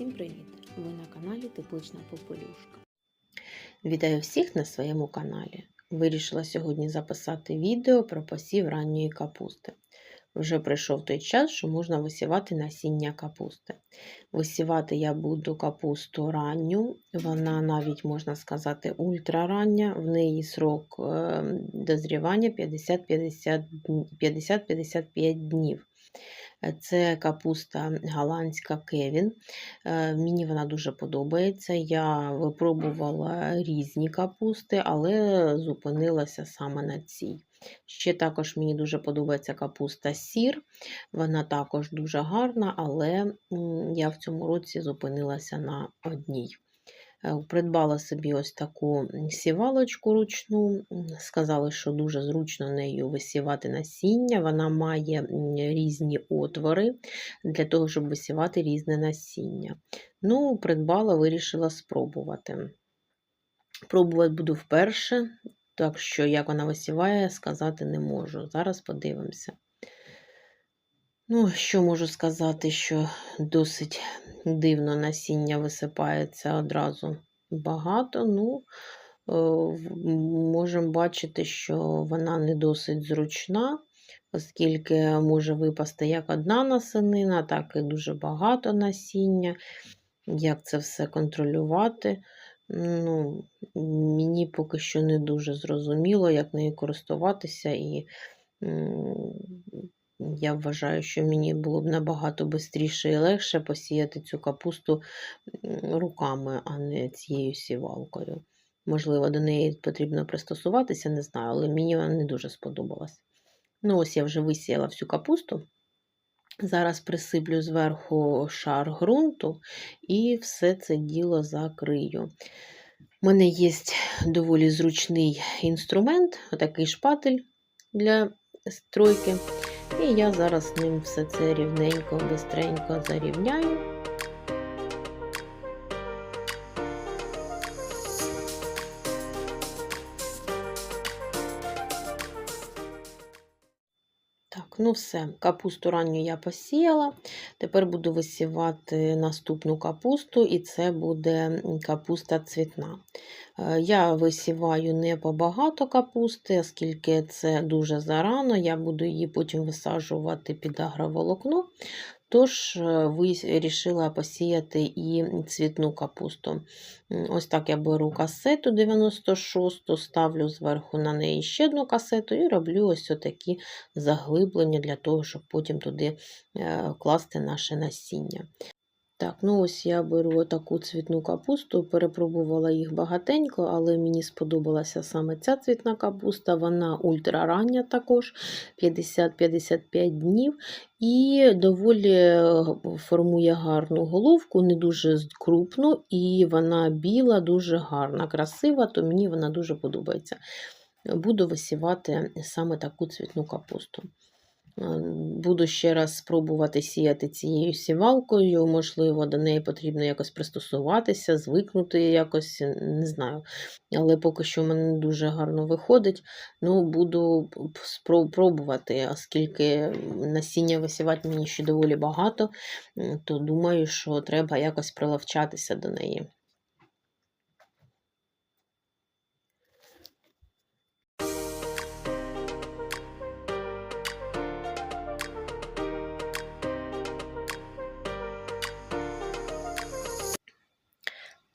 Всім привіт! Ви на каналі Теплична Попелюшка. Вітаю всіх на своєму каналі. Вирішила сьогодні записати відео про посів ранньої капусти. Вже прийшов той час, що можна висівати насіння капусти. Висівати я буду капусту ранню, вона навіть, можна сказати, ультрарання, в неї срок е, дозрівання 50-55 днів. Це капуста голландська Кевін. Е, Мені вона дуже подобається. Я випробувала різні капусти, але зупинилася саме на цій. Ще також мені дуже подобається капуста сір. Вона також дуже гарна, але я в цьому році зупинилася на одній. Е, Придбала собі ось таку сівалочку ручну. Сказали, що дуже зручно нею висівати насіння. Вона має різні отвори для того, щоб висівати різне насіння. Ну, придбала, вирішила спробувати. Пробувати буду вперше, так що як вона висіває, сказати не можу. Зараз подивимося. Ну, що можу сказати, що досить дивно насіння висипається одразу багато. Ну, можемо бачити, що вона не досить зручна, оскільки може випасти як одна насенина, так і дуже багато насіння. Як це все контролювати? Ну, Мені поки що не дуже зрозуміло, як нею користуватися, і я вважаю, що мені було б набагато швидше і легше посіяти цю капусту руками, а не цією сівалкою. Можливо, до неї потрібно пристосуватися, не знаю, але мені вона не дуже сподобалась. Ну, ось я вже висіяла всю капусту. Зараз присиплю зверху шар ґрунту і все це діло закрию. У мене є доволі зручний інструмент, отакий шпатель для стройки. І я зараз ним все це рівненько, бистренько зарівняю. Так, ну все, капусту ранню я посіяла. Тепер буду висівати наступну капусту, і це буде капуста цвітна. Я висіваю не побагато капусти, оскільки це дуже зарано, я буду її потім висаджувати під агроволокно. Тож, вирішила посіяти і цвітну капусту. Ось так я беру касету 96, ставлю зверху на неї ще одну касету і роблю ось такі заглиблення для того, щоб потім туди класти наше насіння. Так, ну ось я беру таку цвітну капусту, перепробувала їх багатенько, але мені сподобалася саме ця цвітна капуста, вона ультрарання також 50-55 днів і доволі формує гарну головку, не дуже крупну, і вона біла, дуже гарна, красива, то мені вона дуже подобається. Буду висівати саме таку цвітну капусту. Буду ще раз спробувати сіяти цією сівалкою, можливо, до неї потрібно якось пристосуватися, звикнути якось, не знаю. Але поки що в мене дуже гарно виходить. Ну, Буду спробувати, оскільки насіння висівати мені ще доволі багато, то думаю, що треба якось прилавчатися до неї.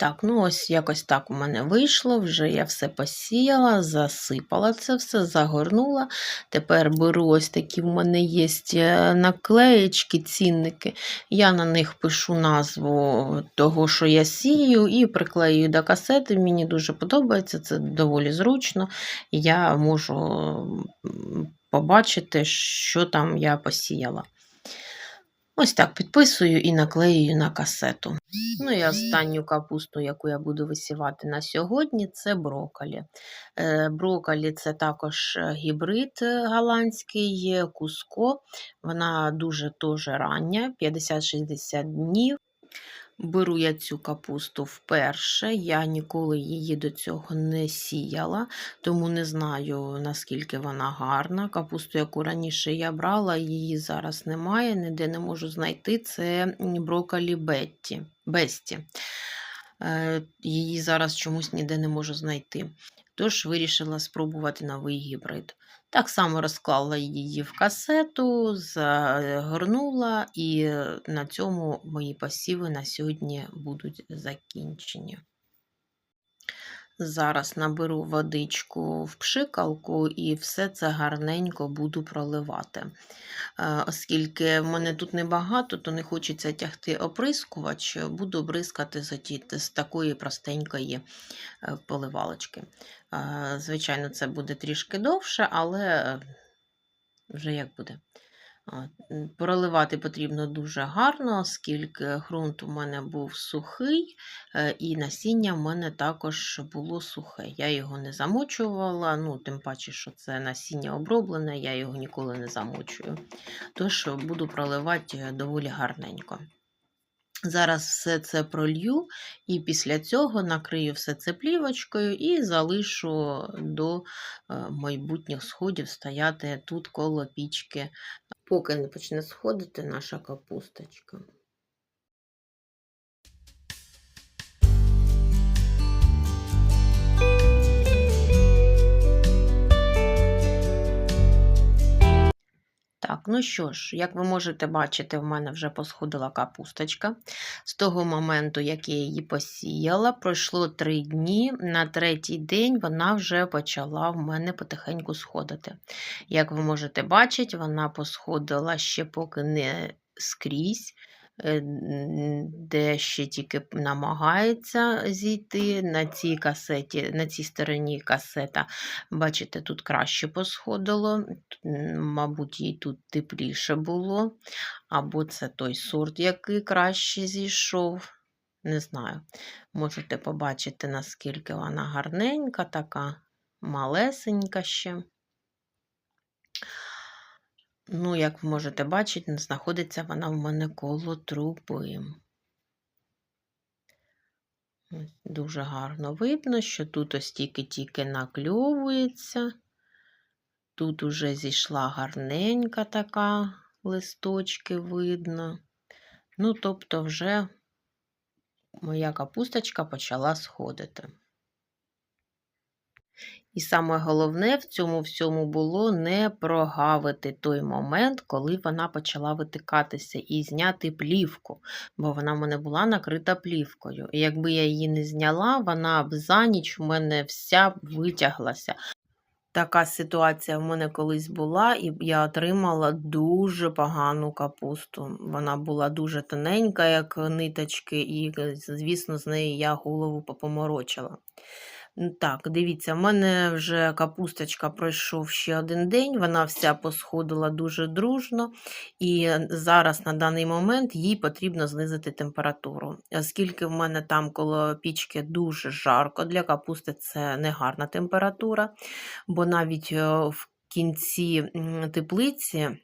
Так, ну ось якось так у мене вийшло. Вже я все посіяла, засипала це все, загорнула. Тепер беру ось такі в мене є наклеєчки, цінники. Я на них пишу назву того, що я сію, і приклею до касети. Мені дуже подобається, це доволі зручно. Я можу побачити, що там я посіяла. Ось так підписую і наклеюю на касету. Ну і останню капусту, яку я буду висівати на сьогодні, це броколі. Е, броколі це також гібрид голландський, куско. Вона дуже дуже рання, 50-60 днів. Беру я цю капусту вперше, я ніколи її до цього не сіяла, тому не знаю, наскільки вона гарна. Капусту, яку раніше я брала, її зараз немає, ніде не можу знайти. Це брокколі Бетті. Бесті. Е, Її зараз чомусь ніде не можу знайти. Тож вирішила спробувати новий гібрид. Так само розклала її в касету, загорнула, і на цьому мої пасіви на сьогодні будуть закінчені. Зараз наберу водичку в пшикалку і все це гарненько буду проливати. Е, Оскільки в мене тут небагато, то не хочеться тягти оприскувач, буду бризкати з такої простенької е, поливалочки. Е, Звичайно, це буде трішки довше, але вже як буде. Проливати потрібно дуже гарно, оскільки ґрунт у мене був сухий, е, і насіння в мене також було сухе. Я його не замочувала, ну, тим паче, що це насіння оброблене, я його ніколи не замочую. Тож буду проливати е, доволі гарненько. Зараз все це пролью, і після цього накрию все це плівочкою і залишу до е, майбутніх сходів стояти тут коло пічки, поки не почне сходити наша капусточка. Так, ну що ж, як ви можете бачити, в мене вже посходила капусточка. З того моменту, як я її посіяла, пройшло три дні. На третій день вона вже почала в мене потихеньку сходити. Як ви можете бачити, вона посходила ще поки не скрізь, де ще тільки намагається зійти. На цій касеті, на цій стороні касета, бачите, тут краще посходило. Мабуть, їй тут тепліше було. Або це той сорт, який краще зійшов. Не знаю. Можете побачити, наскільки вона гарненька, така малесенька ще. Ну, як ви можете бачити, знаходиться вона в мене коло труби. Дуже гарно видно, що тут ось тільки-тільки накльовується. Тут уже зійшла гарненька така, листочки видно. Ну, тобто, вже моя капусточка почала сходити. І саме головне в цьому всьому було не прогавити той момент, коли вона почала витикатися, і зняти плівку, бо вона в мене була накрита плівкою. І якби я її не зняла, вона б за ніч в мене вся витяглася. Така ситуація в мене колись була, і я отримала дуже погану капусту. Вона була дуже тоненька, як ниточки, і, звісно, з неї я голову попоморочила. Так, дивіться, в мене вже капусточка пройшов ще один день, вона вся посходила дуже дружно, і зараз на даний момент їй потрібно знизити температуру. Оскільки в мене там коло пічки дуже жарко, для капусти це не гарна температура, бо навіть е, в кінці теплиці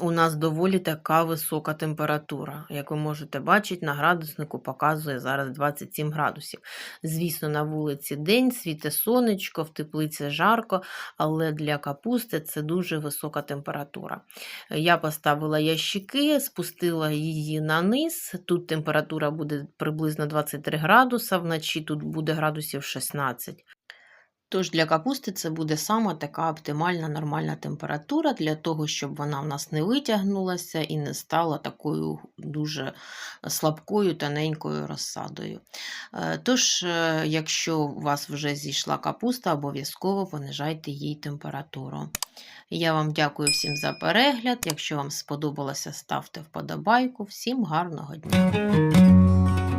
у нас доволі така висока температура. Як ви можете бачити, на градуснику показує зараз 27 градусів. Звісно, на вулиці день, світе сонечко, в теплиці жарко, але для капусти це дуже висока температура. Я поставила ящики, спустила її на низ. Тут температура буде приблизно 23 градуса, вночі тут буде градусів 16. Тож для капусти це буде саме така оптимальна нормальна температура для того, щоб вона в нас не витягнулася і не стала такою дуже слабкою, тоненькою розсадою. Е, Тож, е, якщо у вас вже зійшла капуста, обов'язково понижайте їй температуру. Я вам дякую всім за перегляд. Якщо вам сподобалося, ставте вподобайку. Всім гарного дня!